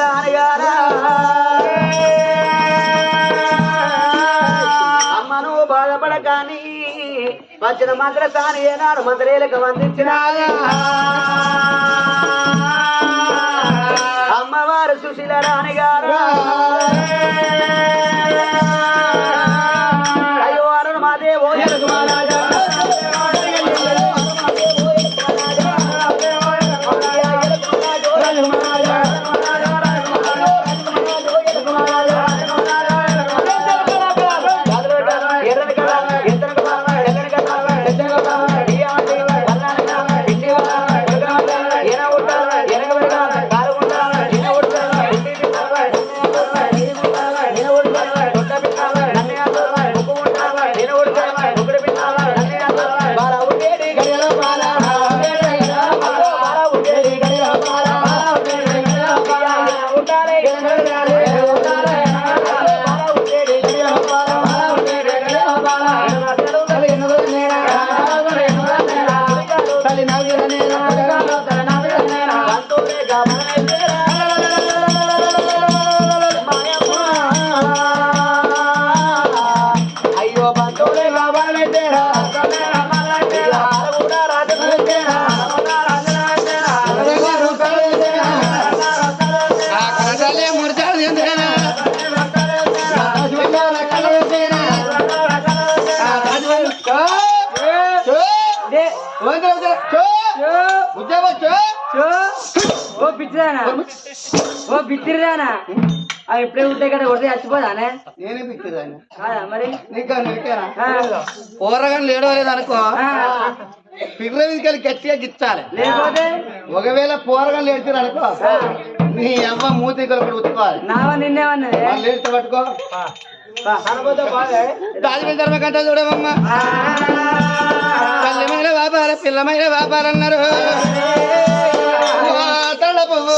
రానిగారా అమ్మను బాధపడ కానీ వచ్చిన మంత్ర తాను ఏనాడు మంత్రేలకు వందించినాయా అమ్మవారు సుశీల రాణి గారు ఓ పిచ్చిరానా అవి ఇప్పుడే ఉంటాయి కదా కొడితే చచ్చిపోదానే? నేనే పిచ్చేదాన్ని. కాదా మరి? నీకు నిలికానా ఆ, పోరగాని లేడో లేదనుకో పిల్లల మీదకి గట్టిగా గిచ్చాలి. లేకపోతే? ఒకవేళ పోరగాని లేడుతారు అనుకో నీ అమ్మ మూతి కొలకడు ఉతుకోవాలి నావ నిన్నేమన్నది వాళ్ళు లేడితే పట్టుకో. దాని ధర్మకంట చూడమమ్మ తల్లిమైన వ్యాపార పిల్లమైన వ్యాపారం అన్నారు తల పువ్వు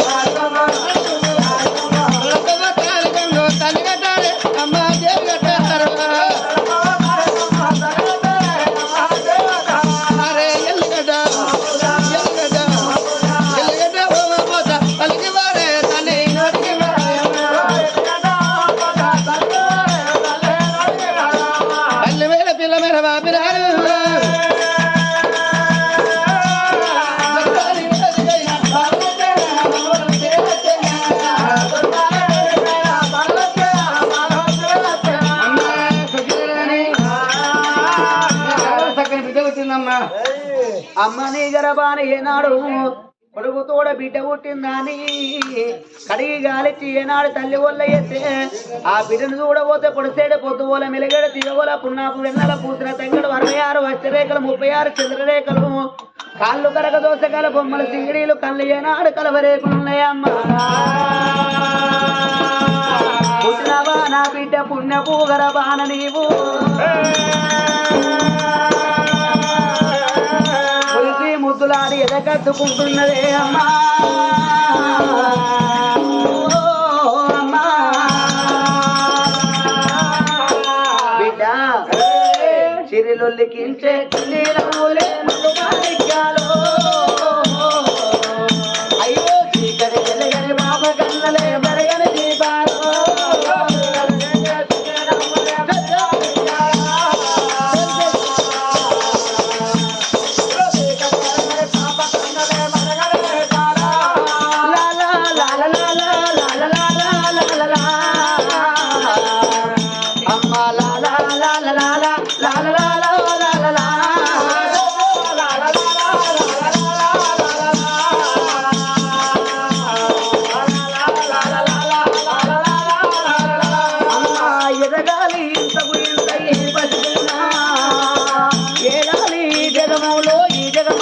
అమ్మ నీ గర్భాన ఏనాడు కొడుకు తోడ బిడ్డ పుట్టిందని. కడిగి గాలిచ్చి ఏనాడు తల్లి వల్ల ఎత్తే. ఆ బిడ్డను చూడబోతే పొడిసేడు పొద్దు పోల మెలిగడ తిరగోల పున్నాపు వెన్నెల పూసిన తెంగడు అరవై ఆరు వస్త్రరేఖలు ముప్పై ఆరు చంద్రరేఖలు. కాళ్ళు కరగ దోసకాల బొమ్మలు సింగిడీలు కళ్ళు ఏనాడు కలవరేకులు ఉన్నాయమ్మ. పుట్టినవా నా బిడ్డ పుణ్యపు గరబాన నీవు. ఎదగట్టుకుంటున్నదే అమ్మా. బిడ్డ చిరిలొల్లికించే నీలమూలే మధుమాణిక్యాలు.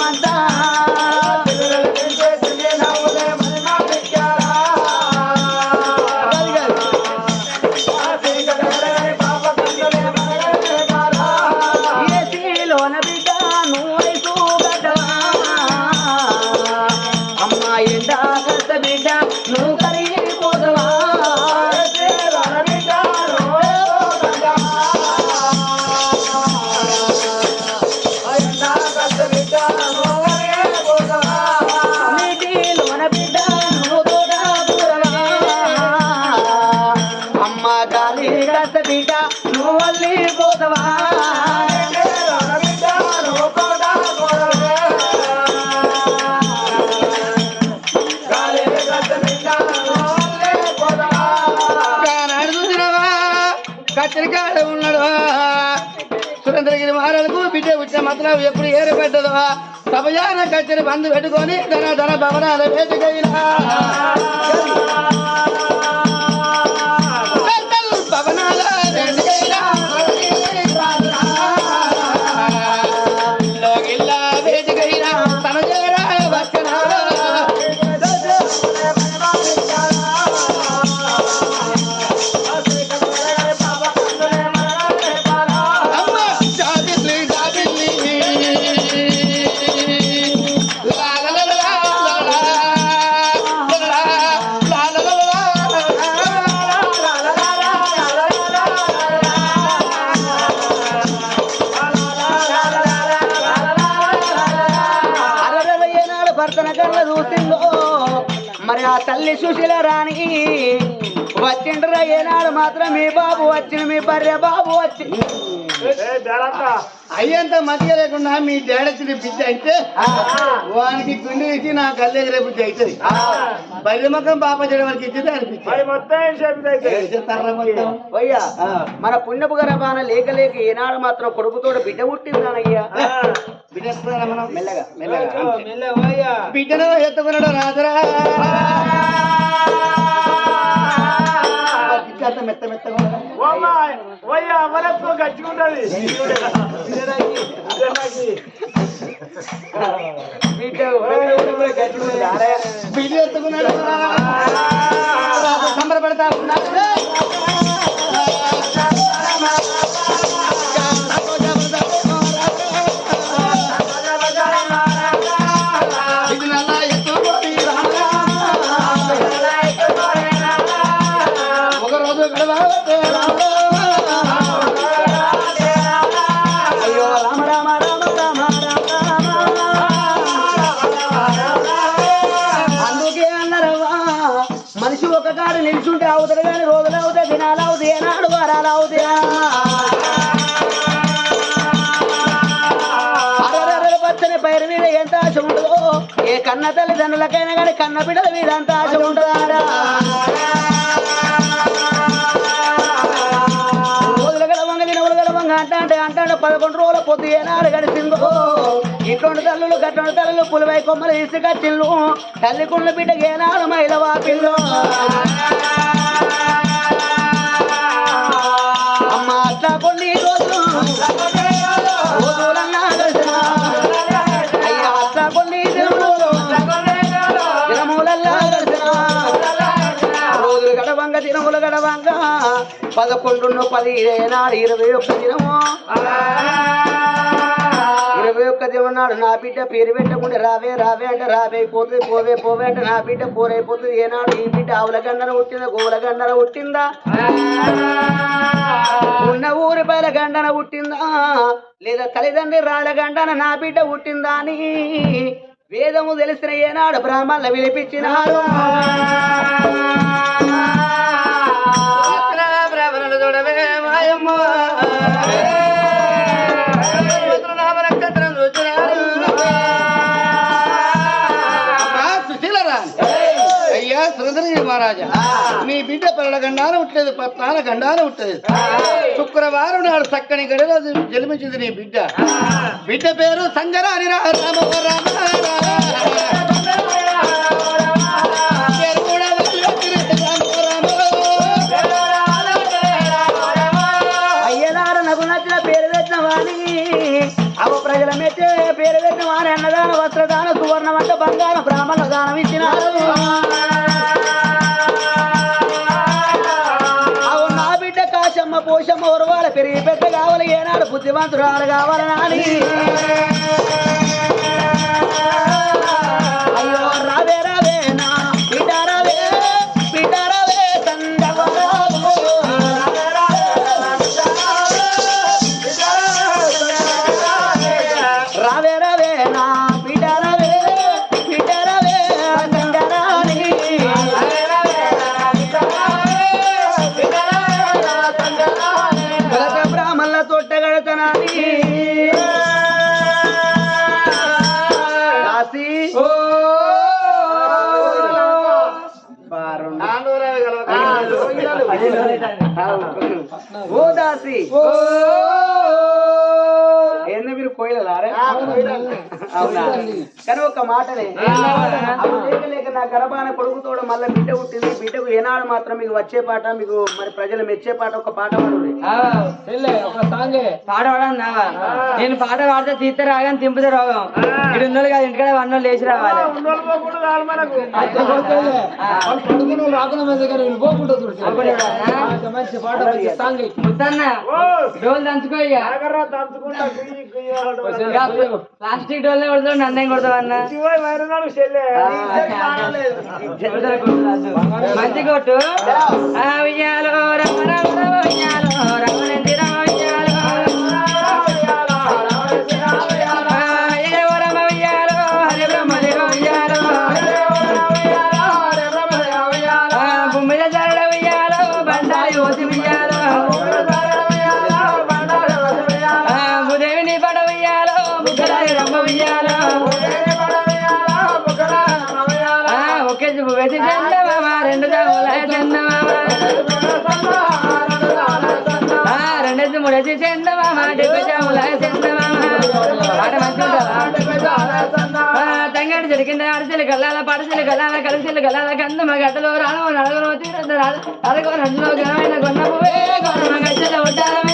ఈ సురేంద్రగిరి మహారాజుకు బిడ్డ పుట్టిన మాత్రం ఎప్పుడు ఏర్పడ్డదో. సభయాన కచ్చరి బంధు పెట్టుకొని ధన ధన భవనాల వేటుకైనా తల్లి సుశీల రాణి. వచ్చిండ్రా ఏనాడు మాత్రం మీ బాబు వచ్చిన మీ భార్య బాబు వచ్చి అయ్యంత మధ్య లేకుండా మీ డాడీ బిడ్డ అయితే వానికి గుండె ఇచ్చి నా కళ్ళు ఎగిరే బుద్ధి అవుతుంది బయట మొక్కం పాప చేయడం వరకు ఇచ్చింది అనిపించింది. అయ్యా మన పుణ్యపు గరబాన లేక లేక ఏనాడు మాత్రం కొడుకుతోడు బిడ్డ పుట్టిందానయ్యా? మెల్లగా మెల్లగా బిడ్డను ఎత్తుకున్నాడు రాజరా. పిచ్చి అంత మెత్త మెత్తగా ఉండదు కన్న తల్లిదండ్రులకైనా కానీ కన్న బిడ్డల మీద అంత ఆశ ఉంటుందా? రోజుల గడవంగ దినములు గడవంగ అంట అంటాడు పదకొండు రోజుల పొద్దు ఏనాడు గడిచిందో. ఇటువంటి తల్లులు గటువంటి తల్లులు పులివై కొమ్మలు ఇసుక చిల్లు తల్లి కుండ్ల బిడ్డకి ఏనాడు మైల వాపిల్లు అమ్మ అట్లా కొన్ని రోజులు రోజులన్నా గడిచిన గడవంగ పదకొండు పది నాడు ఇరవై ఒక్క దినము. ఇరవై ఒక్క దినం నాడు నా బిడ్డ పేరు పెట్టకుండా రావే రావే అంటే రాబే పోతుంది పోవే పోవే అంటే నా బిడ్డ పోరైపోతుంది. ఏనాడు ఈ బిడ్డ ఆవుల గండన పుట్టిందా గోవుల గండన పుట్టిందా ఉన్న ఊరి పైల గండన పుట్టిందా లేదా తల్లిదండ్రి రాళ్ళ గండన నా బిడ్డ పుట్టిందా అని వేదము తెలిసిన ఏనాడు బ్రాహ్మణుల విలిపించినారు చూడవే మాయమ్మ. స్తోత్ర నామ నక్షత్రం చూచినారు. అమ్మా, సుశీలరా. అయ్యా సురేంద్రగిరి మహారాజా. మీ బిడ్డ పిల్లల గండాన ఉట్టలేదు పత్నాల గండాన ఉట్టలేదు శుక్రవారం నాడు చక్కని గడిలో జన్మించింది నీ బిడ్డ. బిడ్డ పేరు సంగరాని రా రామ రామ. వస్త్రదాన సువర్ణ బంగారం బ్రాహ్మణ దానం ఇచ్చినారు. అవు నా బిడ్డ కాశమ్మ పోషమ్మ ఉరవాల పెరిగి పెద్ద కావాలి. ఏనాడు బుద్ధిమంతురాలు కావాలి నాని. అయ్యో రావే రావే 自 కానీ ఒక మాటనే లేక లేక నా గర్భాన కొడుకుతోడు మళ్ళీ బిడ్డ పుట్టింది. బిడ్డకు ఏనాడు మాత్రం మీకు వచ్చే పాట మీకు మరి ప్రజలు మెచ్చే పాట ఒక పాట పాడు పాట పాడాను నావా నేను పాట పాడితే తీస్తే రాగానే తింపితే రోగం. ఇక్కడ ఉన్నోళ్ళు కాదు ఇంటికాడ వన్నోళ్ళు లేచి రావాలి. డోలు దంచుకో ప్లాస్టిక్ డోల్ నన్నేం కొడతావు అన్న మంచి కొట్టు ఉయ్యాలో రమ రమ రమ ఉయ్యాలో రమణంది రెండేసి మూడేసి చందమామ డెబ్బై చందమామ. ఆట మంచిగా తంగడి జరిగింది అరచెలు గల్లాల పడచెలు గల్లాల కలిచెలు గల్లాల కందమ గడ్డలో రాను నడగను తీరంద రాదు అరగో రంజులో గణమైన గొన్నపువే పువ్వే గొన్నమ ఉంటారమే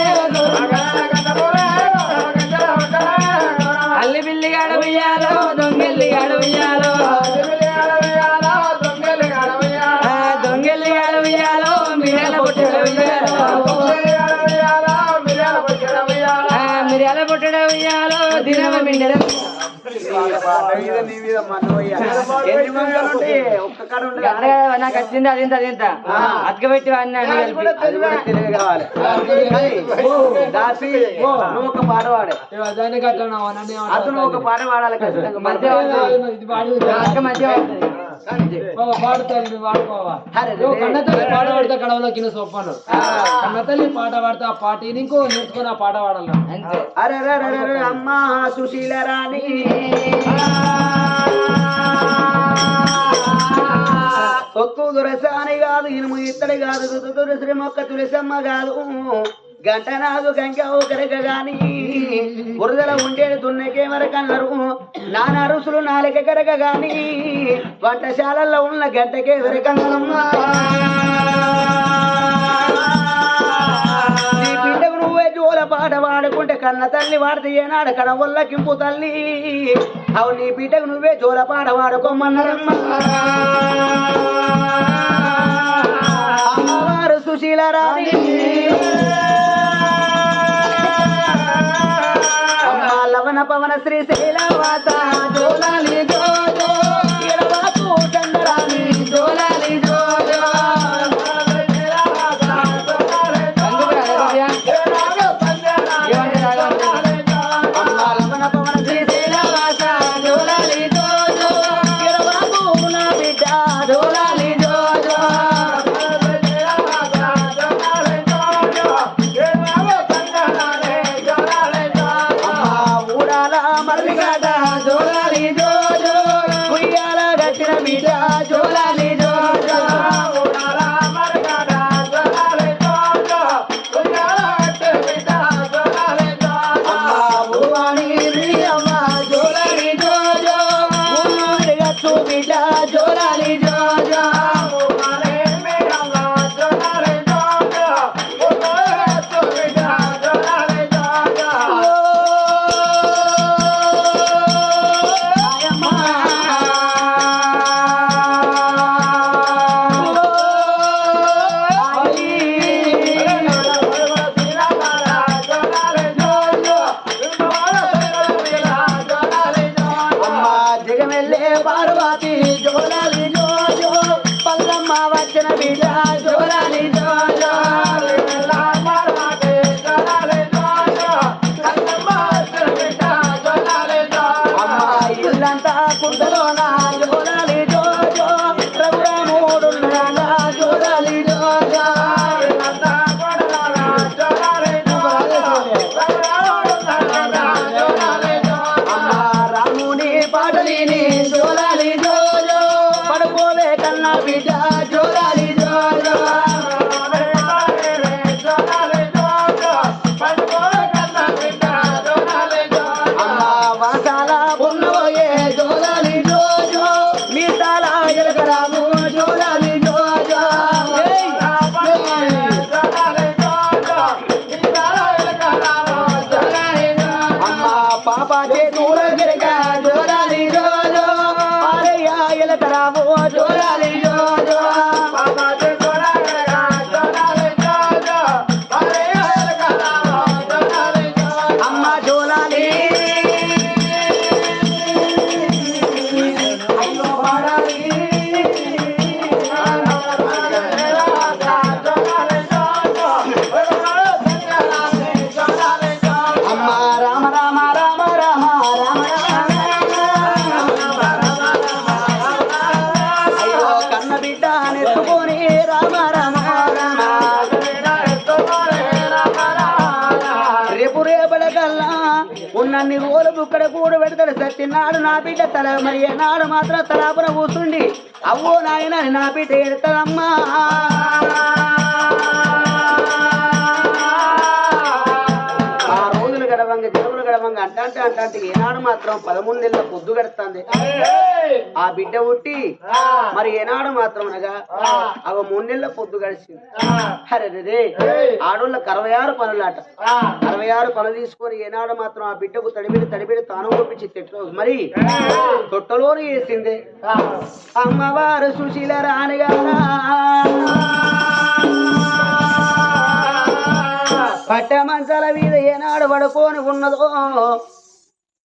నాకు వచ్చింది అదింత అతకబెట్టి నువ్వు ఒక పాట పాడే. అతను ఒక పాట పాడాలి ఖచ్చితంగా. కన్నతల్లి పాట పాడితే కడవలో కింద సొప్పాను కన్నతల్లి పాట పాడితే ఆ పాట ఇంకో నేర్చుకుని ఆ పాట పాడాల. అంతే. అరే అమ్మా సుశీల రాణి. సొత్తు దురసాని కాదు ఇనుము ఇత్తడి కాదు దుద్దు దురసరి మొక్క తులసమ్మ కాదు గంట నాదు గంక ఒకరక గాని బురదల ఉండేది దున్నకే వరకన్నారు నానా రుసులు నాలుక కరక గాని వంటశాలల్లో ఉన్న గంటకే వరకన్నమ్మా నువ్వే పాట పాడుకుంటే కన్న తల్లి వాడితే ఏనాడు కడ కింపు తల్లి. అవు నీ బిడ్డకు నువ్వే జోల పాట పాడుకోమన్నారమ్మా అమ్మవారు సుశీల రాణి. అమ్మ లవణ పవన శ్రీశైలవాస జోలాలి జోజో జోర రాము జోర నన్ను రోజులు బుక్కడ కూడు పెడతాడు. సత్యనాడు నా బిడ్డ తల మరి నాడు మాత్రం తలాపున కూర్చుండి అవ్వో నాయన నా బిడ్డ ఎడతదమ్మా. అంటాంటే అంటాంటే ఏనాడు మాత్రం పదమూడు నెలల పొద్దు గడుతుంది ఆ బిడ్డ పుట్టి మరి ఏనాడు మాత్రం అనగా అవ మూడు నెలల పొద్దు గడిచింది. అరే ఆడోళ్ళకి అరవై ఆరు పనులాట. అరవై ఆరు పనులు తీసుకొని ఏనాడు మాత్రం ఆ బిడ్డకు తడిబిడి తడిబిడి తాను పంపించి తిట్లు మరి తొట్టలోని వేసింది. అమ్మవారు సుశీల రానిగారా పట్ట మంచాల మీద ఏనాడు పడుకొని ఉన్నదో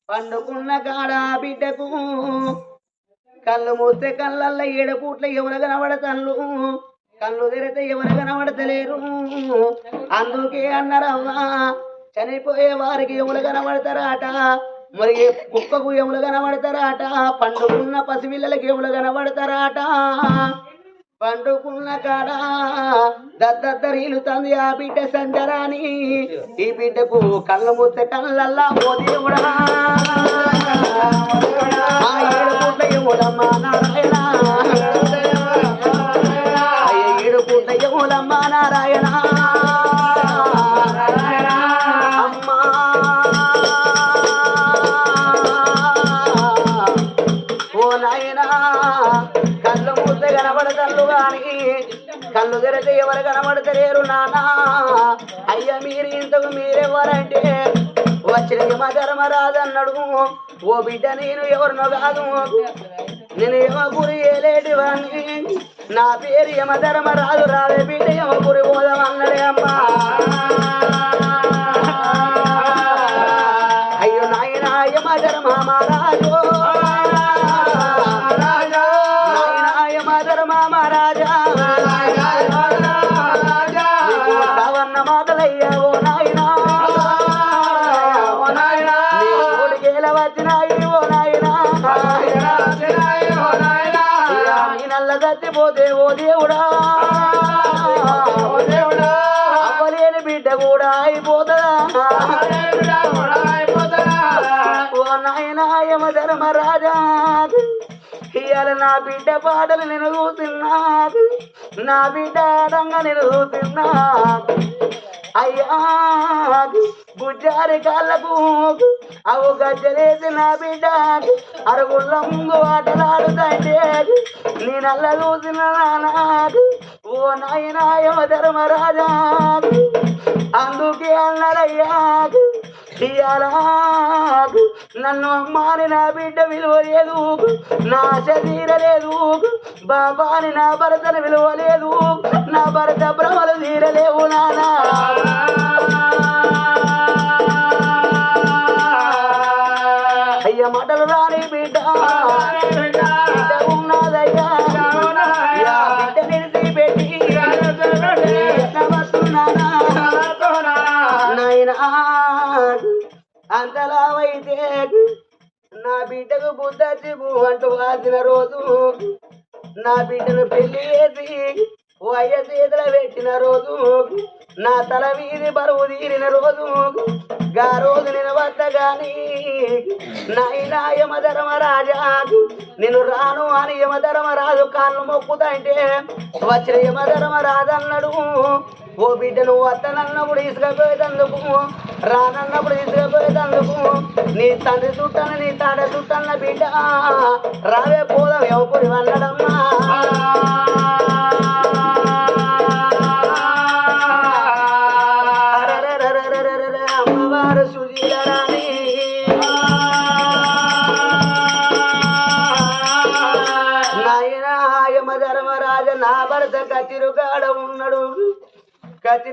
పండుకున్న కాడ బిడ్డకు? కళ్ళు మూస్తే కళ్ళల్ల ఏడపూట్ల ఎవరు కనబడతన్లు? కళ్ళు తెరితే ఎవరు కనబడతలేరు? అందుకే అన్నారవ్వా చనిపోయే వారికి ఎవరు కనబడతారాట? మరి కుక్కకు ఎవరు కనబడతారాట? పండుకున్న పసిపిల్లలకి ఎవరు కనబడతారాట? పండుకున్న కాడ దద్దరీలుతుంది ఆ బిడ్డ సంజరాని. ఈ బిడ్డకు కళ్ళ ముత్త కళ్ళల్లా ఓ కూడా. ఆ ఏడు పూట్ల కళ్ళు ఎవరు కనబడతలేరు నానా. అయ్యా మీరు ఇంతకు మీరెవరంటే? వచ్చిన యమ ధర్మరాజన్నాడు. ఓ బిడ్డ నేను ఎవరినో కాదు. నేను యమ గురి ఏలేటివాణ్ణి. నా పేరు యమ ధర్మరాజు రావే బిడ్డ యమ గురి బిడ్డ పాటలు నేను చూస్తున్నా నా బిడ్డ ఆడంగా నేను చూస్తున్నా అయ్యా గుజ్జారి కాళ్ళకు అవు గజ్జలేసి నా బిడ్డ. అరుగుళ్ళ ముందు ఆటలాడుతాంటే నేనల్ల చూసిన నానాకు ఓ నాయనాయమ ధర్మరాజా. అందుకే అన్నారయ్యా ఇయ్యాల నన్ను అమ్మాని నా బిడ్డ విలువ లేదు. నా శరీర లేదు. బాబాని నా భర్తను విలువ లేదు. నా భర్త భ్రమలు తీరలేవు నానా. బిడ్డకు బుద్ధి అంటూ వాసిన రోజు. నా బిడ్డను పెళ్ళి చేసి ఓ అయ్య చేతుల పెట్టిన రోజు. నా తల వీధి బరువు తీరిన రోజు. గా రోజు నేను వద్ద గాని నాయనా ధర్మరాజా నేను రాను అని యమధర్మరాజు కాళ్ళు మొక్కుతాంటే వచ్చిన యమధర్మరాజు అన్నాడు. ఓ బిడ్డను వద్దనన్నప్పుడు ఇసుకపోయేటందుకు రానన్నప్పుడు రానన్నప్పుడు తీసుకపోయేదందుకు నీ తండ్రి చుట్టాను నీ తాడ చుట్టన్న బిడ్డ. రావే పోదాం ఎవరు అన్నడమ్మా.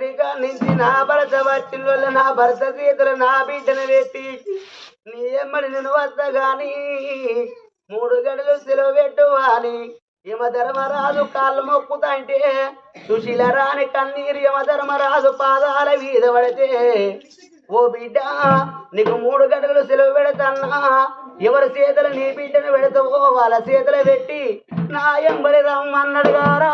కచిరిగా నుంచి నా భర్త వచ్చిన నా భర్త చేతులు నా బిడ్డను పెట్టి నీ ఎమ్మడి నేను వస్తా గాని మూడు గడులు సెలవు పెట్టువాలి అని యమ ధర్మరాజు కాళ్ళు మొక్కుతంటే సుశీల రాని కన్నీరు యమ ధర్మరాజు పాదాల మీద పడితే ఓ బిడ్డ నీకు మూడు గంటలు సెలవు పెడతన్నా ఎవరి చేతులు నీ బిడ్డను పెడతావో వాళ్ళ చేతులు పెట్టి నా ఎంబడి రమ్మన్నాడు గారా.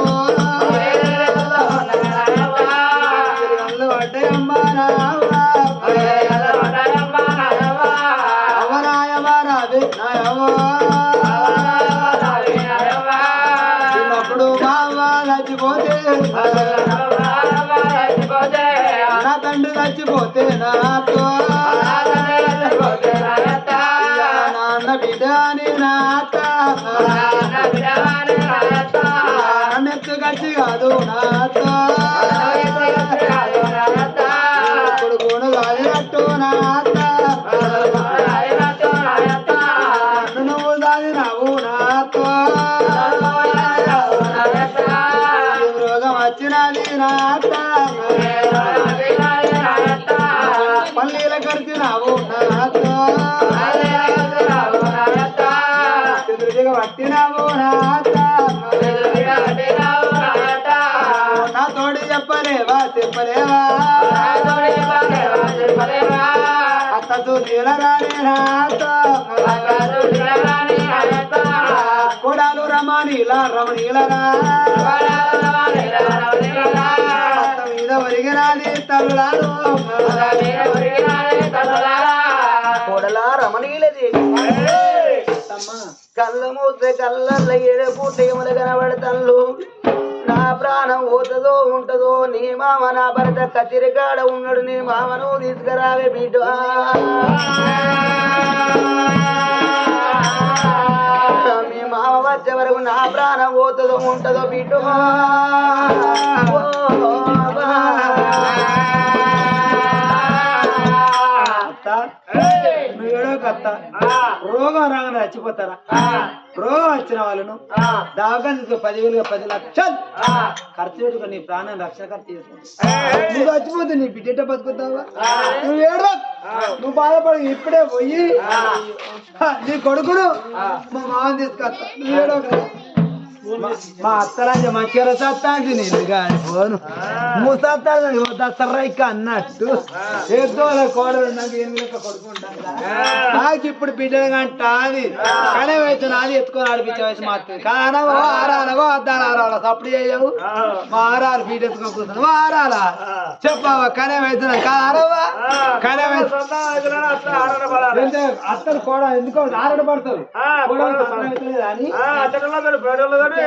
తండ్రి చచ్చిపోతే అత్త రాని కొడాలు రమణీల రమణీలరా అత్త మీద ఒరిగినాది తల్లారు కొడలా రమణీలది కళ్ళ మూత కళ్ళల్ల ఏడపూటముల కనబడతల్లు నా ప్రాణం పోతుందో ఉంటదో నీ మామ నా భర్త కత్తిరికాడ ఉన్నాడు నీ మామను తీసుకురావే బిడ్డ. మీ మామ వచ్చే వరకు నా ప్రాణం పోతుందో ఉంటదో బిడ్డ. అత్త. అత్త రోగం రాగానే చచ్చిపోతారా? రోగం వచ్చిన వాళ్ళను దాకా పదివేలుగా పది లక్షలు ఖర్చు పెట్టుకుని నీ ప్రాణం రక్షణ ఖర్చు చేసుకుంటా నువ్వు చచ్చిపోతే నీ బిడ్డ బతుకుతావా? నువ్వు ఏడో నువ్వు బాధపడి ఇప్పుడే పోయి నీ కొడుకును మా మామని తీసుకొస్తా. నువ్వు ఏడో మా అత్తరాజ మంచిగా సత్తాంటి నేను కానీ పోను. ముసత్తాడు దసరైక అన్నట్టు. ఏదో కోడలు నాకు ఇప్పుడు బిడ్డలు కంట అది కానీ వయసు నాది ఎత్తుకొని ఆడిపించే వయసు మాత్రం కానవో అద్దాలు ఆరాల సప్పుడు చేయవు మా ఆరాలు బిడ్డ ఎత్తుకొని కూర్చున్నావు. ఆరాలా చెప్పావా? కనే వయసు కానవా కనే అంటే అత్తలు కూడా ఎందుకో ఆరడ పడతారు.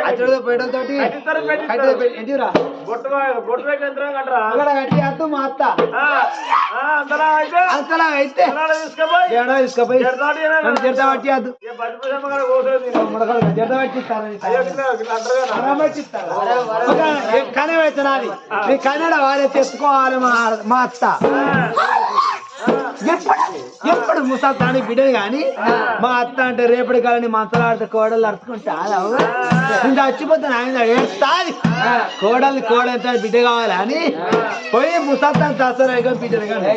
అచ్చడితో కట్టి అత్త మా అత్త. అంతలా అయితే? ఏడో తీసుకుపోయి? కనే నీ కన్నడ వారే తెచ్చుకోవాలి మా మా అత్త. ఎప్పుడు ముసల్తాని బిడ్డని కానీ మా అత్త అంటే రేపటి కాలని మంచలాడితే కోడలు అరుచుకుంటా నేను చచ్చిపోతాను ఆయన ఏడుస్తాది. కోడలు కోడలు బిడ్డ కావాలి అని పోయి ముసల్తాన్ చేస్తారు బిడ్డని కానీ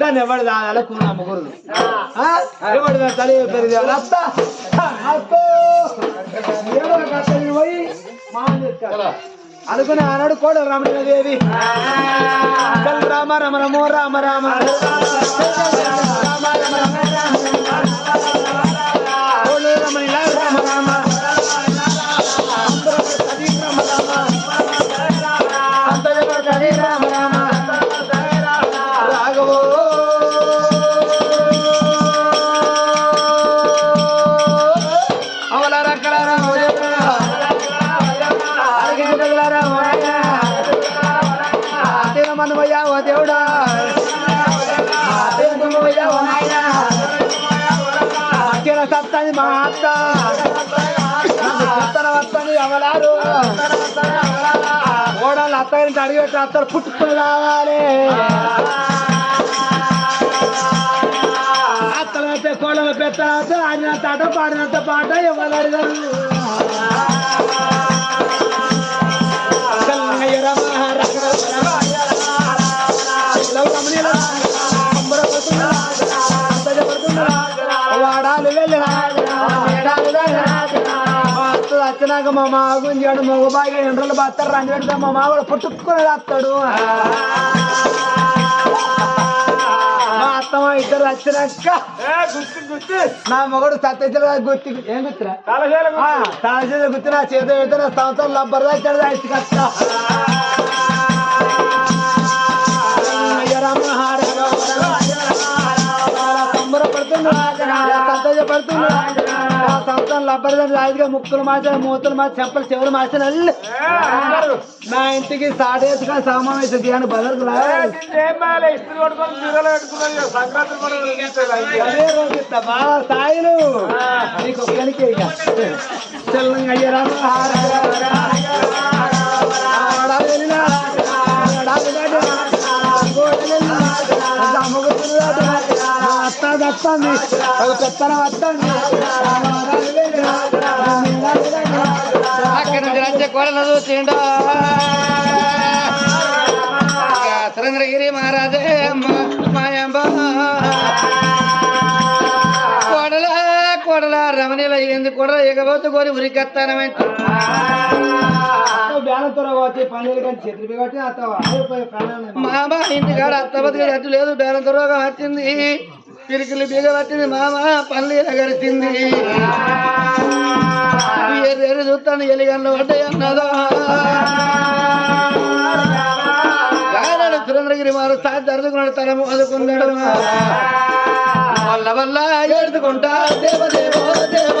దాన్ని ఎవడు దాదాలో కూర అమ్మకూడదు? ఎవడు తల్లి పెరిగి అత్త. అత్త. పోయి చెప్తారు అనుకుని ఆనాడు కోడలు రమణదేవి చల్ రామ రమ రమో రామ రామ. కోడలు రమణిల రామ రామ రామ. మనమయ్యా ఓ దేవుడా? అక్కడ సత్తని మా అత్త సత్తన వత్తని అవలారు ఓడలు అత్తగారింటి అడిగేట్టు అత్తలు పుట్టుకుని రావాలి. అత్తలైతే కోడలు పెత్తలైతే ఆడినంత ఆట పాడినంత పాట ఎవరు అడిగారు? వచ్చినాక మా మాగుని మగ బాగా ఎండ్రలు బాస్తారు రండి పెడతాం మా మావాడు పుట్టుకుని రాస్తాడు. మా అత్తమ్మ ఇద్దరు వచ్చినాక నా మొగడు సత్యచల గుర్తి ఏం గుర్తురా? తాళచేత గుర్తు. నా చేత నా సంవత్సరం లబ్బర్ లబ్బర్ రాజుగా ముక్కులు మార్చిన మూతలు మార్చి చెంపలు చెవులు అల్లు. నా ఇంటికి సాడేసుగా సమావేశం అని బదలకు సాయిలు నీకు ఒక్కనికే ఇక అయ్యరా వస్తుంది వస్తుంది ఒక పెత్తనం వస్తుంది అక్కడి నుంచి వచ్చే కోడలు చూసిండు సురేంద్రగిరి మహారాజే అమ్మ మాయంబ. కోడల కోడల రమణీల ఎందుకు కూడా ఎగబోతు కోరి ఉరికత్తానమంటే మామ ఇంటికాడ అత్తబతికి అట్టు లేదు బేరంత రోగం వచ్చింది. పిరికిలు బీగ పట్టింది మామ పనులు ఎగరిచింది ఎర్రెరు చూస్తాను ఎలిగన్లు పడ్డాయి అన్నదా. గాయనాడు సురేంద్రగిరి మారు సాధి దర్దుకున్నాడు తన మోదుకున్నాడు. వల్ల వల్ల ఎడుతుకుంటా దేవ దేవ దేవ.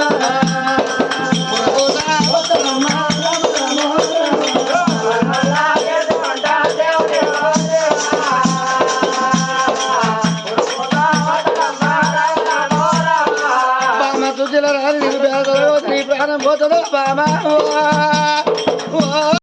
తుజల రాని